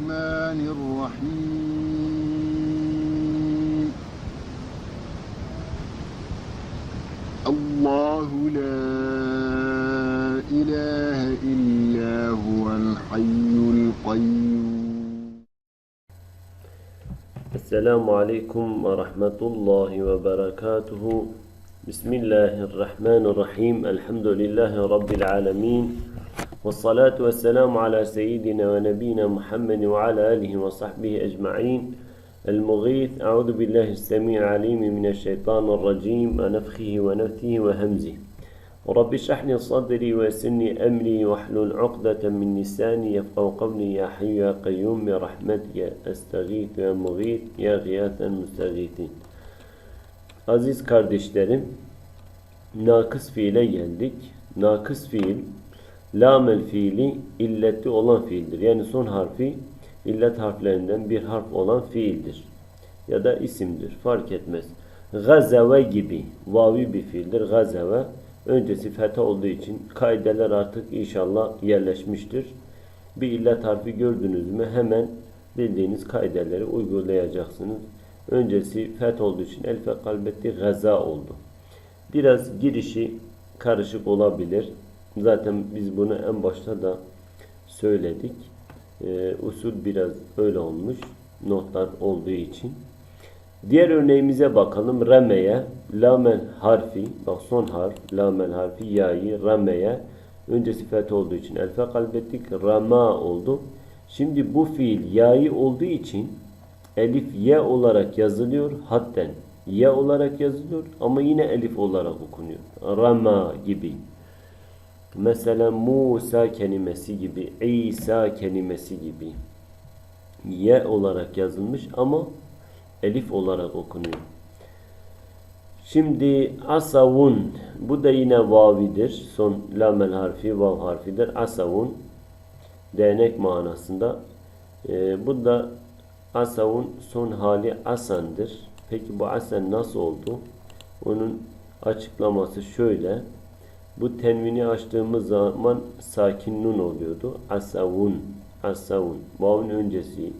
الرحمن الرحيم. الله لا إله إلا هو الحي القيوم. السلام عليكم ورحمة الله وبركاته. بسم الله الرحمن الرحيم. الحمد لله رب العالمين. والصلاة والسلام على سيدنا ونبينا محمد وعلى آله وصحبه أجمعين. المغيث أعوذ بالله السميع العليم من الشيطان الرجيم ونفخه ونفثه وهمزه. رب اشرح لي صدري ويسرني أمري واحلل عقدة من لساني يفقه قولي. يا حي يا قيوم برحمتك أستغيث يا مغيث يا غياث المستغيثين. Aziz kardeşlerim, nakıs fiile geldik. Nakıs fiil, lamel fiili illetli olan fiildir. Yani son harfi illet harflerinden bir harf olan fiildir. Ya da isimdir. Fark etmez. Gazeve gibi vavi bir fiildir. Gazeve öncesi fetha olduğu için kaideler artık inşallah yerleşmiştir. Bir illet harfi gördünüz mü hemen bildiğiniz kaideleri uygulayacaksınız. Öncesi feth olduğu için elfe kalbetti gaza oldu. Biraz girişi karışık olabilir. Zaten biz bunu en başta da söyledik. Ee, usul biraz öyle olmuş. Notlar olduğu için. Diğer örneğimize bakalım. Remeye, lamel harfi, bak son harf, lamel harfi, ya'yı, remeye. Öncesi feth olduğu için elfe kalbettik. Rama oldu. Şimdi bu fiil ya'yı olduğu için elif ye olarak yazılıyor hatten ye olarak yazılıyor ama yine elif olarak okunuyor. Rama gibi. Mesela Musa kelimesi gibi, İsa kelimesi gibi. Ye olarak yazılmış ama elif olarak okunuyor. Şimdi asavun bu da yine vavidir. Son lamel harfi vav harfidir. Asavun değnek manasında. Ee, bu da Asavun son hali asandır. Peki bu asan nasıl oldu? Onun açıklaması şöyle. Bu tenvini açtığımız zaman sakin nun oluyordu. Asavun, asavun. Vavun öncesi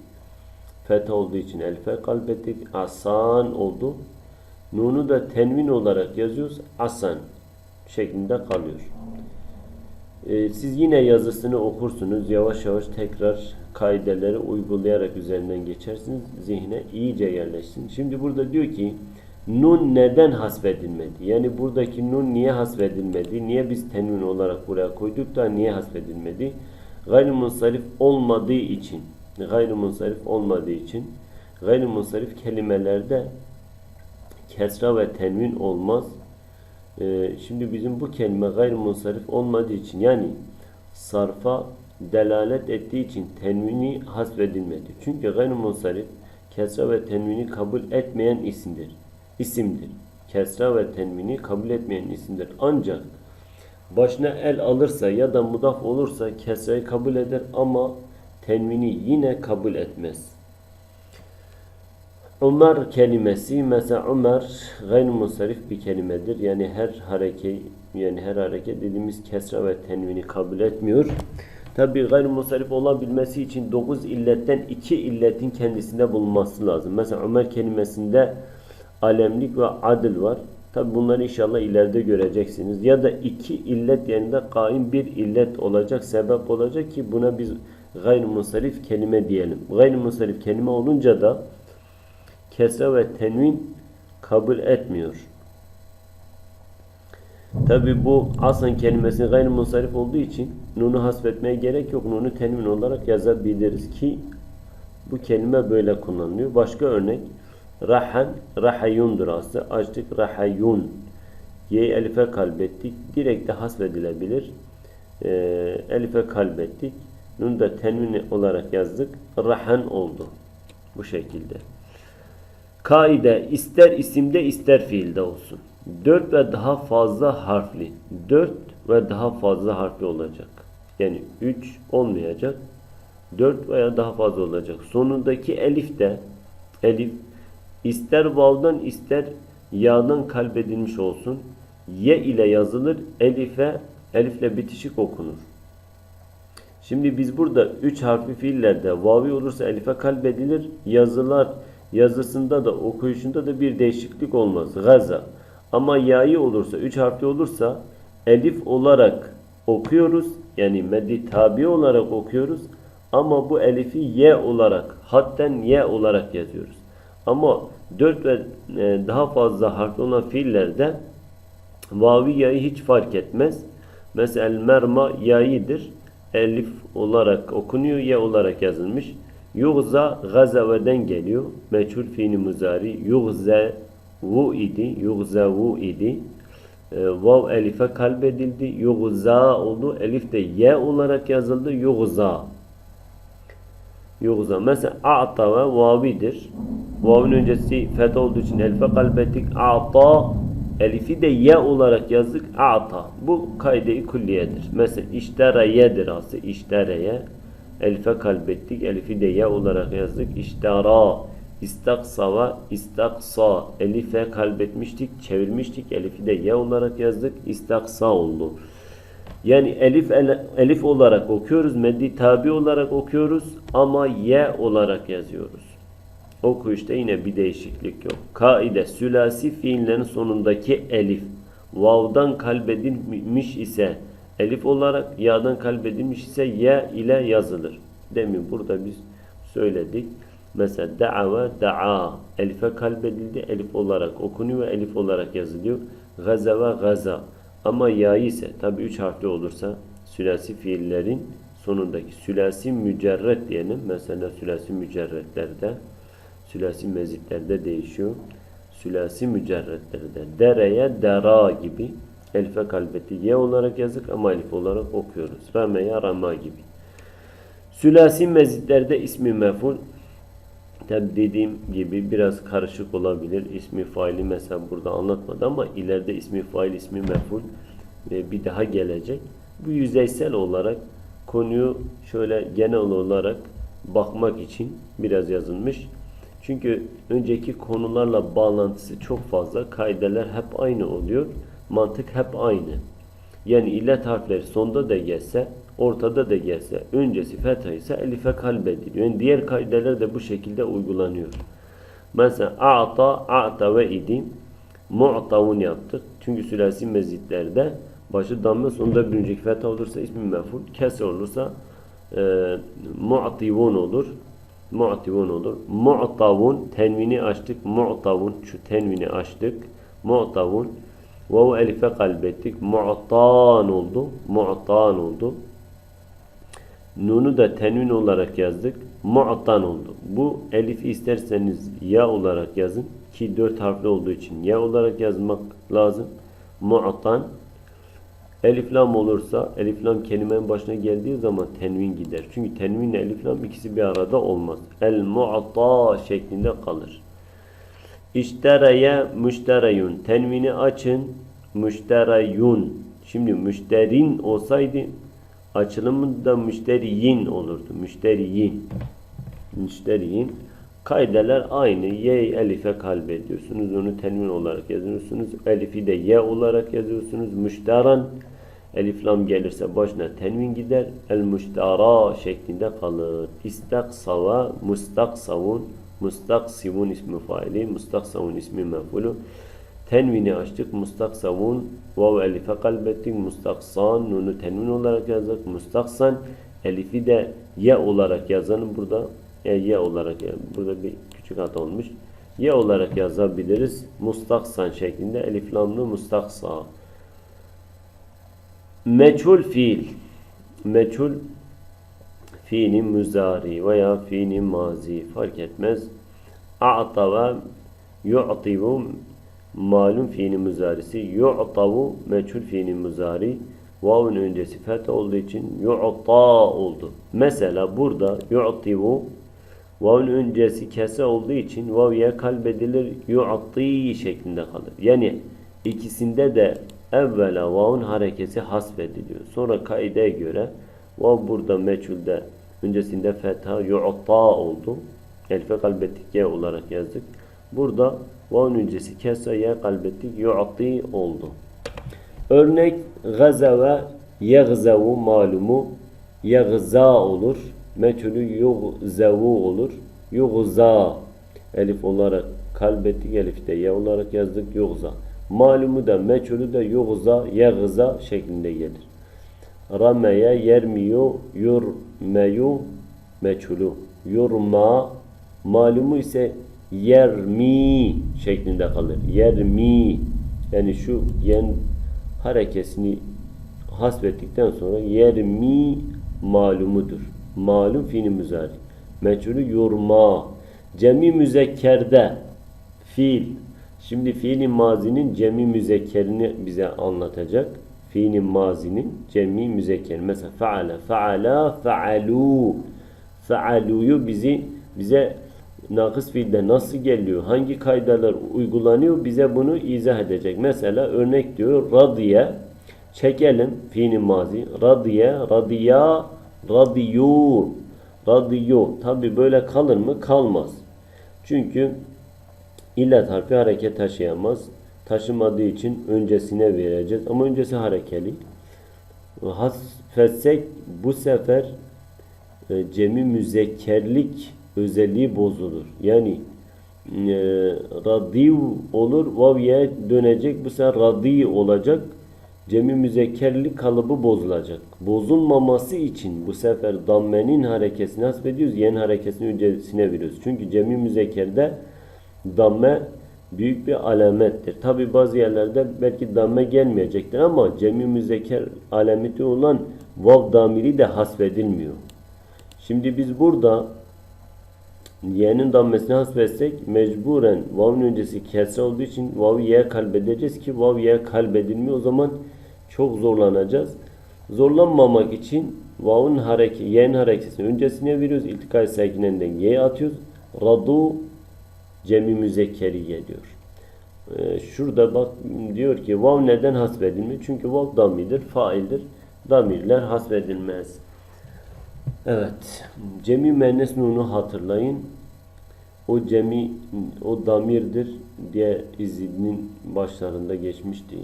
fetha olduğu için elfe kalbettik. Asan oldu. Nunu da tenvin olarak yazıyoruz. Asan şeklinde kalıyor. Ee, siz yine yazısını okursunuz. Yavaş yavaş tekrar kaideleri uygulayarak üzerinden geçersiniz. Zihne iyice yerleşsin. Şimdi burada diyor ki nun neden hasfedilmedi? Yani buradaki nun niye hasfedilmedi? Niye biz tenvin olarak buraya koyduk da niye hasfedilmedi? Gayrimunsarif olmadığı için gayrimunsarif olmadığı için gayrimunsarif kelimelerde kesra ve tenvin olmaz. Ee, şimdi bizim bu kelime gayrimunsarif olmadığı için yani sarfa delalet ettiği için tenvini hasfedilmedi. Çünkü gayrimunsarif kesra ve tenvini kabul etmeyen isimdir. İsimdir. Kesra ve tenvini kabul etmeyen isimdir. Ancak başına el alırsa ya da mudaf olursa kesrayı kabul eder ama tenvini yine kabul etmez. Ömer kelimesi mesela Ömer gayrimusarif bir kelimedir. Yani her hareket yani her hareket dediğimiz kesra ve tenvini kabul etmiyor. Tabi gayrimusarif olabilmesi için 9 illetten 2 illetin kendisinde bulunması lazım. Mesela Ömer kelimesinde alemlik ve adil var. Tabi bunları inşallah ileride göreceksiniz. Ya da iki illet yerinde kaim bir illet olacak, sebep olacak ki buna biz gayrimusarif kelime diyelim. Gayrimusarif kelime olunca da kesre ve tenvin kabul etmiyor. Tabi bu asan kelimesi gayrimusarif olduğu için nunu hasfetmeye gerek yok. Nunu tenvin olarak yazabiliriz ki bu kelime böyle kullanılıyor. Başka örnek rahan, rahayundur aslı. Açtık rahayun. Y elife kalbettik. Direkt de hasfedilebilir. E, elife kalbettik. Nun da tenvin olarak yazdık. Rahan oldu. Bu şekilde. Kaide ister isimde ister fiilde olsun. 4 ve daha fazla harfli. 4 ve daha fazla harfli olacak. Yani 3 olmayacak. 4 veya daha fazla olacak. Sonundaki elif de elif ister vavdan ister yağdan kalbedilmiş olsun. Ye ile yazılır. Elife elifle bitişik okunur. Şimdi biz burada üç harfli fiillerde vavi olursa elife kalbedilir. Yazılar yazısında da okuyuşunda da bir değişiklik olmaz. Gaza. Ama yayı olursa, üç harfli olursa elif olarak okuyoruz. Yani meddi tabi olarak okuyoruz. Ama bu elifi ye olarak, hatten ye olarak yazıyoruz. Ama dört ve e, daha fazla harfli olan fiillerde vavi yayı hiç fark etmez. Mesela el merma yayidir. Elif olarak okunuyor, ye olarak yazılmış. Yugza gazaveden geliyor. Meçhul fiili muzari. Yugza vu idi. Yugza vu idi. E, vav elife kalbedildi. Yugza oldu. Elif de ye olarak yazıldı. Yugza. Yugza. Mesela a'ta ve vavidir. Vav'ın öncesi fetha olduğu için elife kalbettik. A'ta Elifi de ye olarak yazdık. A'ta. Bu kaide-i külliyedir. Mesela iştereyedir aslı. İştereye. Elife kalbettik. Elifi de ye olarak yazdık. İştera. İstaksa ve istaksa. Elife kalbetmiştik. Çevirmiştik. Elifi de ye olarak yazdık. İstaksa oldu. Yani elif elif olarak okuyoruz. Meddi tabi olarak okuyoruz. Ama ye olarak yazıyoruz. Okuyuşta yine bir değişiklik yok. Kaide sülasi fiillerin sonundaki elif vav'dan kalbedilmiş ise elif olarak ya'dan kalbedilmiş ise ye ile yazılır. Demin burada biz söyledik. Mesela da'a ve da'a elife kalbedildi elif olarak okunuyor ve elif olarak yazılıyor. Gaza ve gaza ama ya ise tabi üç harfli olursa sülasi fiillerin sonundaki sülasi mücerret diyelim. Mesela sülasi mücerretlerde Sülasi mezitlerde değişiyor. Sülasi mücerretlerde dereye dera gibi elife kalbeti ye olarak yazık ama elif olarak okuyoruz. Rameya rama gibi. Sülasi mezitlerde ismi meful Tabi dediğim gibi biraz karışık olabilir. İsmi faili mesela burada anlatmadı ama ileride ismi fail, ismi meful ve bir daha gelecek. Bu yüzeysel olarak konuyu şöyle genel olarak bakmak için biraz yazılmış. Çünkü önceki konularla bağlantısı çok fazla. Kaideler hep aynı oluyor. Mantık hep aynı. Yani illet harfleri sonda da gelse, ortada da gelse, öncesi fetha ise elife kalbediliyor. Yani diğer kaideler de bu şekilde uygulanıyor. Mesela a'ta, a'ta ve idi. Mu'tavun yaptık. Çünkü sülasi mezitlerde başı damme sonunda bir önceki fetha olursa ismi meful, kesr olursa e, mu'tivun olur mu'tivun olur. Mu'tavun tenvini açtık. Mu'tavun şu tenvini açtık. Mu'tavun vav elife kalbettik. Mu'tan oldu. Mu'tan oldu. Nunu da tenvin olarak yazdık. Mu'tan oldu. Bu elifi isterseniz ya olarak yazın ki dört harfli olduğu için ya olarak yazmak lazım. Mu'tan Elif lam olursa elif lam kelimenin başına geldiği zaman tenvin gider. Çünkü tenvin elif lam ikisi bir arada olmaz. El mu'ta şeklinde kalır. İştereye müştereyun. Tenvini açın. Müştereyun. Şimdi müşterin olsaydı açılımı da müşteriyin olurdu. Müşteriyin. Müşteriyin. Kaideler aynı. Y elife kalbediyorsunuz. Onu tenvin olarak yazıyorsunuz. Elifi de Y olarak yazıyorsunuz. Müşteran Elif lam gelirse başına tenvin gider. El müştara şeklinde kalır. İstaksava mustaksavun mustaksivun ismi faili mustaksavun ismi mefulu tenvini açtık mustaksavun vav elife kalbettik mustaksan nunu tenvin olarak yazdık mustaksan elifi de ye olarak yazanı burada e, ye olarak yani burada bir küçük hata olmuş ye olarak yazabiliriz mustaksan şeklinde elif lamlı mustaksa Meçhul fiil. Meçhul fiilin müzari veya fiilin mazi fark etmez. A'ta ve yu'tivu malum fiilin müzarisi. Yu'tavu meçhul fiilin müzari. Vav'ın öncesi fetha olduğu için yu'ta oldu. Mesela burada yu'tivu Vav'ın öncesi kese olduğu için vav'ye kalbedilir yu'ti şeklinde kalır. Yani ikisinde de evvela vav'un harekesi hasfediliyor. Sonra kaideye göre vav burada meçhulde öncesinde fetha yu'ta oldu. Elfe kalbettik ye olarak yazdık. Burada vav'un öncesi kesa ye kalbettik yu'ti oldu. Örnek gazeve yegzevu malumu Yagza olur. Meçhulü yugzavu olur. Yugza. Elif olarak kalbettik elifte. Ya olarak yazdık yugza. Malumu da meçhulü de yugza, yagza şeklinde gelir. Rameye yermiyor, yurmeyu meçhulü. Yurma malumu ise yermi şeklinde kalır. Yermi yani şu yen harekesini hasbettikten sonra yermi malumudur. Malum fiili müzari. Meçhulü yurma. Cemi müzekkerde fiil. Şimdi fiili mazinin cemi müzekkerini bize anlatacak. Fiili mazinin cemi müzekker. Mesela faale, faala, faalu. Faaluyu bizi bize nakıs fiilde nasıl geliyor? Hangi kaydalar uygulanıyor? Bize bunu izah edecek. Mesela örnek diyor radiye çekelim fiili mazi. Radiye, radiya, radiyu. Radiyu. Tabi böyle kalır mı? Kalmaz. Çünkü illet harfi hareket taşıyamaz. Taşımadığı için öncesine vereceğiz. Ama öncesi harekeli. Hasfetsek bu sefer e, cemi müzekkerlik özelliği bozulur. Yani e, radiv olur, vavye dönecek, bu sefer radi olacak. Cemi müzekkerlik kalıbı bozulacak. Bozulmaması için bu sefer dammenin harekesini hasbediyoruz, yen harekesini öncesine veriyoruz. Çünkü cemi müzekkerde damme büyük bir alamettir. Tabi bazı yerlerde belki damme gelmeyecektir ama cemi müzekker alameti olan vav damiri de hasbedilmiyor. Şimdi biz burada y'nin dammesini hasbetsek mecburen vav'ın öncesi kesre olduğu için vav'ı y'ye kalbedeceğiz ki vav y'ye kalbedilmiyor. O zaman çok zorlanacağız. Zorlanmamak için vav'ın hareke, y'nin harekesini öncesine veriyoruz. İltikay sakinenden y'ye atıyoruz. Radu cemi müzekkeri geliyor. Ee, şurada bak diyor ki vav neden hasbedilmiyor? Çünkü vav damidir, faildir. Damirler hasbedilmez. Evet. Cemi mennes nunu hatırlayın. O cemi, o damirdir diye izinin başlarında geçmişti.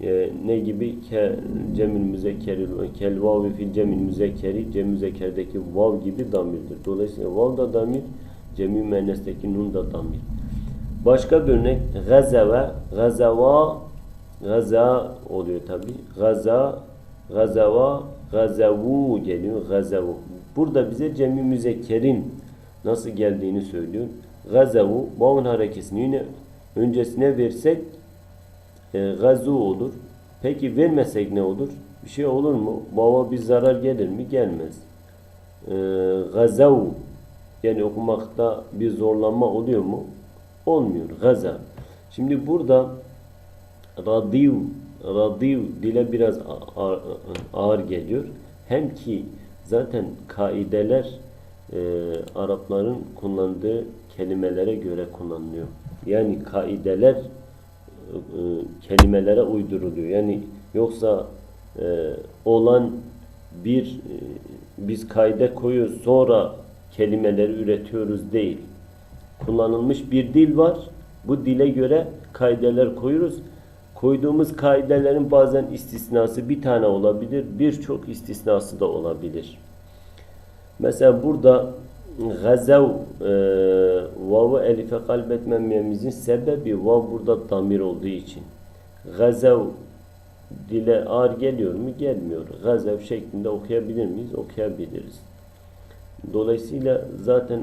Ee, ne gibi? Ke, cemil müzekkeri, kel vavi fil cemil müzekkeri, cem müzekkerdeki vav gibi damirdir. Dolayısıyla vav da damir, cemi mennesteki nun da damir. Başka bir örnek gazeve, gazava, gaza oluyor tabi. Gaza, gazava, gazavu geliyor. Gazavu. Burada bize cemi müzekkerin nasıl geldiğini söylüyor. Gazavu, vavun harekesini yine öncesine versek e, gazu olur. Peki vermesek ne olur? Bir şey olur mu? Vava bir zarar gelir mi? Gelmez. E, gazav yani okumakta bir zorlanma oluyor mu? Olmuyor. Gaza. Şimdi burada radiv radiv dile biraz ağır, geliyor. Hem ki zaten kaideler e, Arapların kullandığı kelimelere göre kullanılıyor. Yani kaideler e, kelimelere uyduruluyor. Yani yoksa e, olan bir e, biz kaide koyuyoruz sonra kelimeleri üretiyoruz değil. Kullanılmış bir dil var. Bu dile göre kaideler koyuyoruz. Koyduğumuz kaidelerin bazen istisnası bir tane olabilir, birçok istisnası da olabilir. Mesela burada gazav e, vav'ı elife kalbetmememizin sebebi vav burada damir olduğu için. Gazav dile ağır geliyor mu? Gelmiyor. Gazav şeklinde okuyabilir miyiz? Okuyabiliriz. Dolayısıyla zaten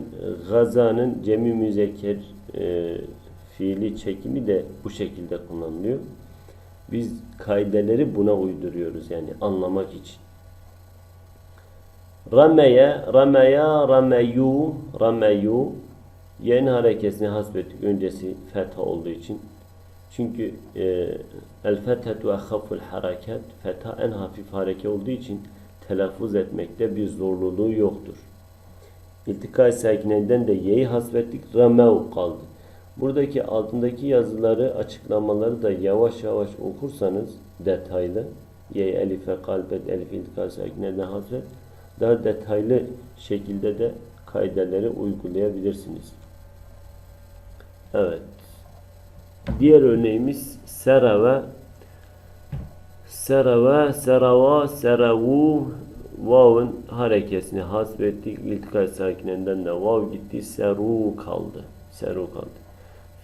gazanın cemi müzekker e, fiili çekimi de bu şekilde kullanılıyor. Biz kaideleri buna uyduruyoruz yani anlamak için. Rameye, rameya, rameyu, rameyu yeni harekesini hasbettik. Öncesi fetha olduğu için. Çünkü e, el fethetu ehaful hareket fetha en hafif hareke olduğu için telaffuz etmekte bir zorluluğu yoktur. İltika sakinenden de ye'yi hasbettik. Ramev kaldı. Buradaki altındaki yazıları, açıklamaları da yavaş yavaş okursanız detaylı ye elife kalbet elif iltika sakineden hasret daha detaylı şekilde de kaideleri uygulayabilirsiniz. Evet. Diğer örneğimiz serave serave serava seravu Vav'ın harekesini hasbettik. İltikay sakinenden de vav gitti. Seru kaldı. Seru kaldı.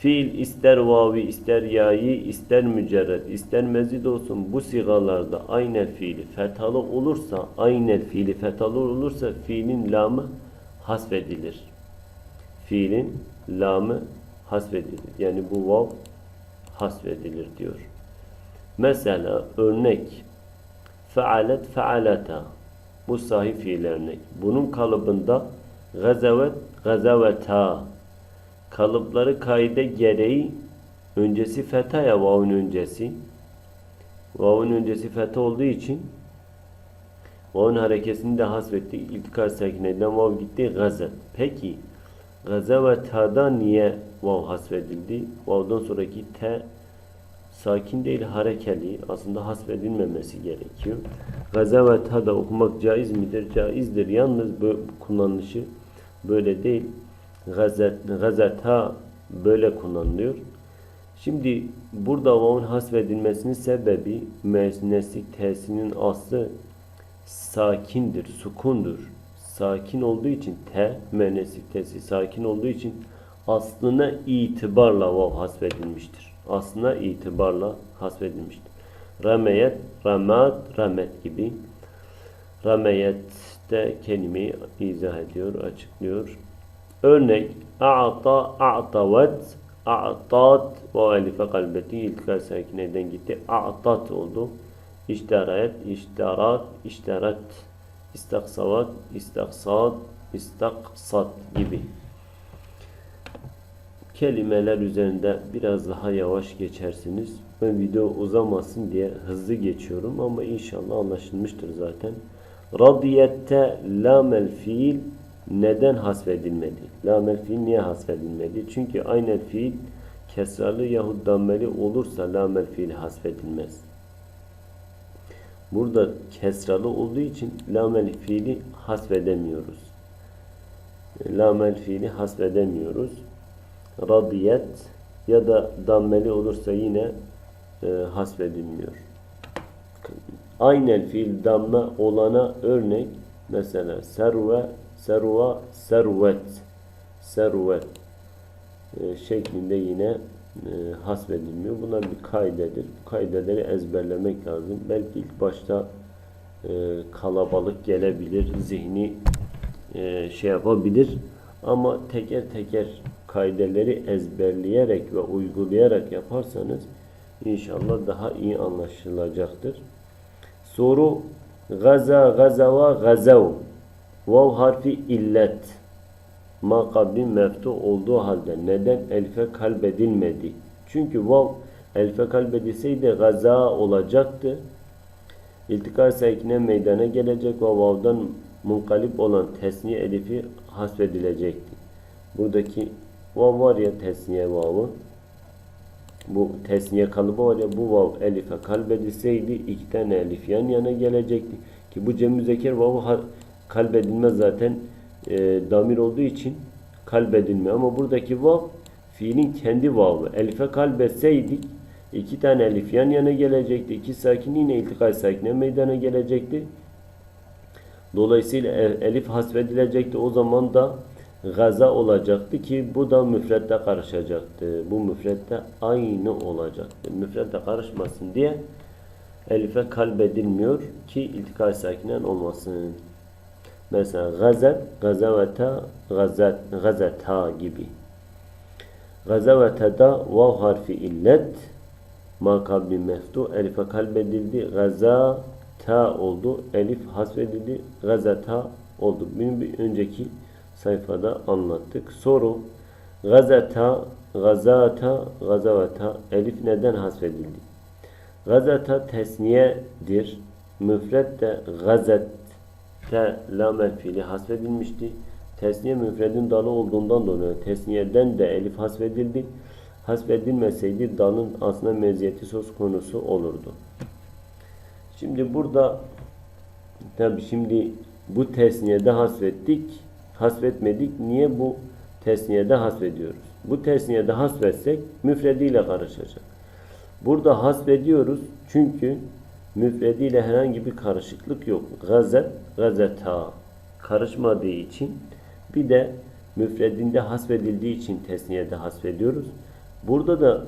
Fiil ister vavi, ister yayı, ister mücerred, ister mezid olsun bu sigalarda aynel fiili fethalı olursa, aynel fiili fethalı olursa fiilin lamı hasfedilir. Fiilin lamı hasfedilir. Yani bu vav hasfedilir diyor. Mesela örnek fealet fealeta bu sahih fiil örnek. Bunun kalıbında gazavet gazaveta kalıpları kaide gereği öncesi feta ya vavun öncesi. Vavun öncesi feta olduğu için vavun harekesini de hasbettik. İltikar sakineden vav gitti gazet. Peki gazaveta'da niye vav hasbedildi? Vav'dan sonraki te sakin değil harekeli aslında hasbedilmemesi gerekiyor. Gazaveta'da da okumak caiz midir? Caizdir. Yalnız bu kullanışı böyle değil. Gazet, gazeta böyle kullanılıyor. Şimdi burada vavun hasbedilmesinin sebebi mesneslik tesinin aslı sakindir, sukundur. Sakin olduğu için te, meneslik tesi sakin olduğu için aslına itibarla vav hasbedilmiştir. Aslına itibarla hasbedilmiştir. Rameyet, ramat, ramet gibi. Rameyet de kelimeyi izah ediyor, açıklıyor. Örnek a'ta a'tavet a'tat ve elife kalbeti iltikar sakineden gitti. A'tat oldu. İşteret, işterat, işteret, istaksavat, istaksat, istaksat gibi kelimeler üzerinde biraz daha yavaş geçersiniz. Ben video uzamasın diye hızlı geçiyorum ama inşallah anlaşılmıştır zaten. Radiyette lamel fiil neden hasfedilmedi? Lamel fiil niye hasfedilmedi? Çünkü aynel fiil kesralı yahut dammeli olursa lamel fiil hasfedilmez. Burada kesralı olduğu için lamel fiili hasfedemiyoruz. Lamel fiili hasfedemiyoruz. Radiyet ya da dammeli olursa yine e, hasfedilmiyor. Aynel fiil damme olana örnek mesela serve, serva, servet, servet e, şeklinde yine e, hasbedilmiyor. Bunlar bir kaydedir. Bu kaydeleri ezberlemek lazım. Belki ilk başta e, kalabalık gelebilir, zihni e, şey yapabilir. Ama teker teker kaideleri ezberleyerek ve uygulayarak yaparsanız inşallah daha iyi anlaşılacaktır. Soru Gaza, gazava, gazav Vav harfi illet Ma kabli meftu olduğu halde neden elfe kalbedilmedi? Çünkü vav elfe kalbedilseydi gaza olacaktı. İltikar sekine meydana gelecek ve vav'dan munkalip olan tesniye elifi hasfedilecekti. Buradaki vav var ya tesniye vavı. Bu tesniye kalıbı var ya bu vav elife kalbedilseydi iki tane elif yan yana gelecekti. Ki bu cem müzeker vavı kalbedilmez zaten e, damir olduğu için kalbedilmiyor. Ama buradaki vav fiilin kendi vavı. Elife kalbetseydik iki tane elif yan yana gelecekti. İki sakin yine iltikay sakine meydana gelecekti. Dolayısıyla elif hasfedilecekti. O zaman da gaza olacaktı ki bu da müfrette karışacaktı. Bu müfrette aynı olacaktı. Müfrette karışmasın diye elife kalbedilmiyor ki iltikay sakinen olmasın. Mesela gazet, gazaveta, gazet, gazeta gibi. Gazaveta'da vav harfi illet ma kabli meftu elife kalbedildi. Gaza ta oldu. Elif hasfedildi. Gazeta oldu. Bunu bir önceki sayfada anlattık. Soru Gazeta, gazata, gazavata elif neden hasfedildi? Gazata tesniyedir. Müfred de gazet te lamel fiili hasfedilmişti. Tesniye müfredin dalı olduğundan dolayı tesniyeden de elif hasfedildi. Hasfedilmeseydi dalın aslında meziyeti söz konusu olurdu. Şimdi burada tabi şimdi bu tesniyede hasfettik. Hasfetmedik. Niye bu tesniyede hasfediyoruz? Bu tesniyede hasfetsek müfrediyle karışacak. Burada hasfediyoruz çünkü Müfrediyle herhangi bir karışıklık yok. Gazet, gazeta karışmadığı için bir de müfredinde hasfedildiği için tesniyede hasfediyoruz. Burada da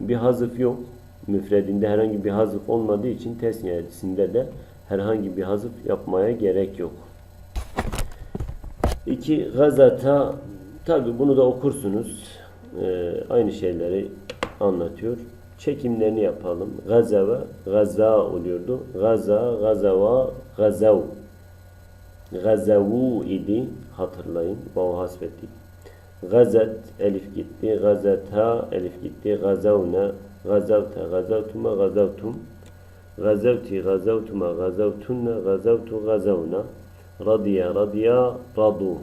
bir hazıf yok. Müfredinde herhangi bir hazıf olmadığı için tesniyesinde de herhangi bir hazıf yapmaya gerek yok. İki gazeta tabi bunu da okursunuz. Ee, aynı şeyleri anlatıyor. Çekimlerini yapalım. Gazava, gaza oluyordu. Gaza, gazava, gazav. Gazavu idi. Hatırlayın. Vav hasfettik. Gazet, elif gitti. Gazeta, elif gitti. Gazavna, gazavta, gazavtuma, gazavtum. Gazavti, gazavtuma, gazavtunna, gazavtu, gazavna. Radiya, radiya, radu.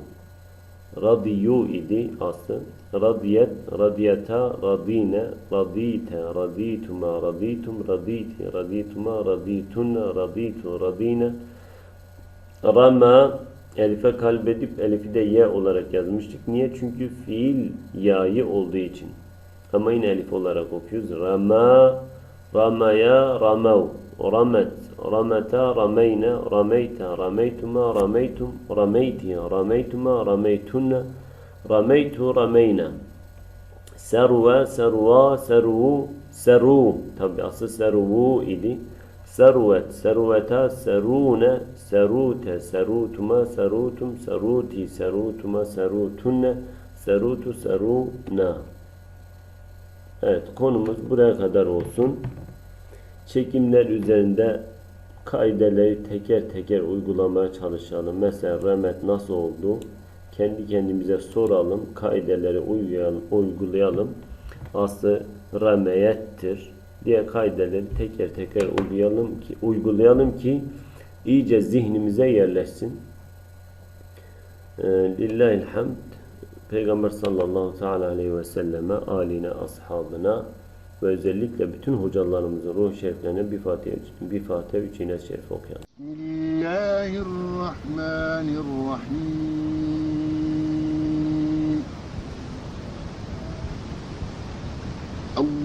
Radiyu idi aslı. Radiyet, radiyata, radine, radite, radituma, raditum, raditi, radituma, raditunna, raditu, radine. Rama, elife kalbedip elifi de ye olarak yazmıştık. Niye? Çünkü fiil yayı olduğu için. Ama yine elif olarak okuyoruz. Rama, ramaya, ramav. Ramet, rameta, rameyne, rameyta, rameytuma, rameytum, rameyti, rameytuma, rameytunna, rameytu, rameyna. Serve, serva, servu, seru. Tabi aslı servu idi. Servet, serveta, serune, serute, serutuma, serutum, seruti, serutuma, serutunne, serutu, seruna. Evet konumuz buraya kadar olsun. Çekimler üzerinde kaideleri teker teker uygulamaya çalışalım. Mesela remet nasıl oldu? Kendi kendimize soralım. Kaideleri uygulayalım. uygulayalım. Aslı remeyettir diye kaideleri teker teker uygulayalım ki uygulayalım ki iyice zihnimize yerleşsin. Hamd. Peygamber sallallahu teala aleyhi ve selleme, aline, ashabına ve özellikle bütün hocalarımızın ruh şeriflerine bir Fatiha, bir Fatiha, üç şerif okuyalım. Bismillahirrahmanirrahim.